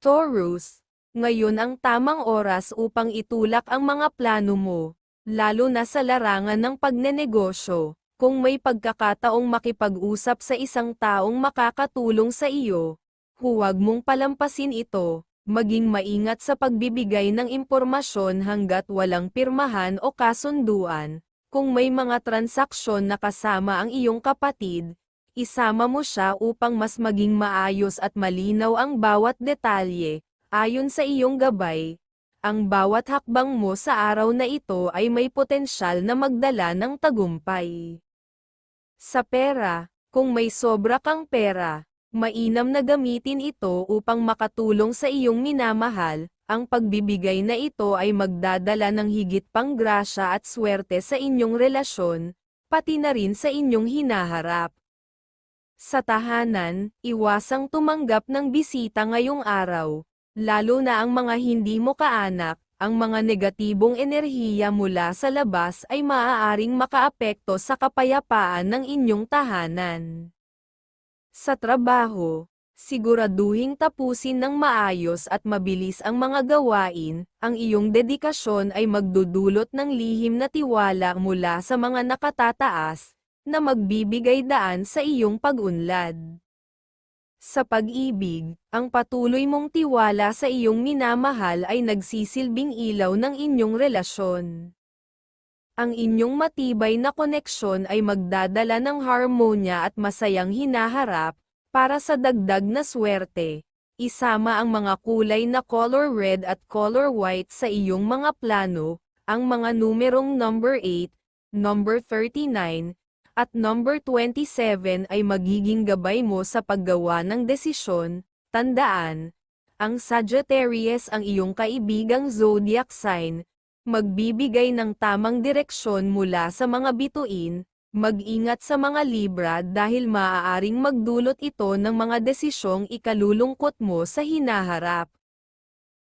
Taurus, ngayon ang tamang oras upang itulak ang mga plano mo, lalo na sa larangan ng pagnenegosyo. Kung may pagkakataong makipag-usap sa isang taong makakatulong sa iyo, huwag mong palampasin ito, maging maingat sa pagbibigay ng impormasyon hanggat walang pirmahan o kasunduan. Kung may mga transaksyon na kasama ang iyong kapatid, isama mo siya upang mas maging maayos at malinaw ang bawat detalye, ayon sa iyong gabay. Ang bawat hakbang mo sa araw na ito ay may potensyal na magdala ng tagumpay. Sa pera, kung may sobra kang pera, mainam na gamitin ito upang makatulong sa iyong minamahal, ang pagbibigay na ito ay magdadala ng higit pang grasya at swerte sa inyong relasyon, pati na rin sa inyong hinaharap. Sa tahanan, iwasang tumanggap ng bisita ngayong araw, lalo na ang mga hindi mo kaanak, ang mga negatibong enerhiya mula sa labas ay maaaring makaapekto sa kapayapaan ng inyong tahanan. Sa trabaho, siguraduhing tapusin ng maayos at mabilis ang mga gawain, ang iyong dedikasyon ay magdudulot ng lihim na tiwala mula sa mga nakatataas, na magbibigay daan sa iyong pag-unlad. Sa pag-ibig, ang patuloy mong tiwala sa iyong minamahal ay nagsisilbing ilaw ng inyong relasyon. Ang inyong matibay na koneksyon ay magdadala ng harmonya at masayang hinaharap, para sa dagdag na swerte. Isama ang mga kulay na color red at color white sa iyong mga plano, ang mga numerong number 8, number 39, at number 27 ay magiging gabay mo sa paggawa ng desisyon, tandaan, ang Sagittarius ang iyong kaibigang zodiac sign, magbibigay ng tamang direksyon mula sa mga bituin, mag-ingat sa mga Libra dahil maaaring magdulot ito ng mga desisyong ikalulungkot mo sa hinaharap.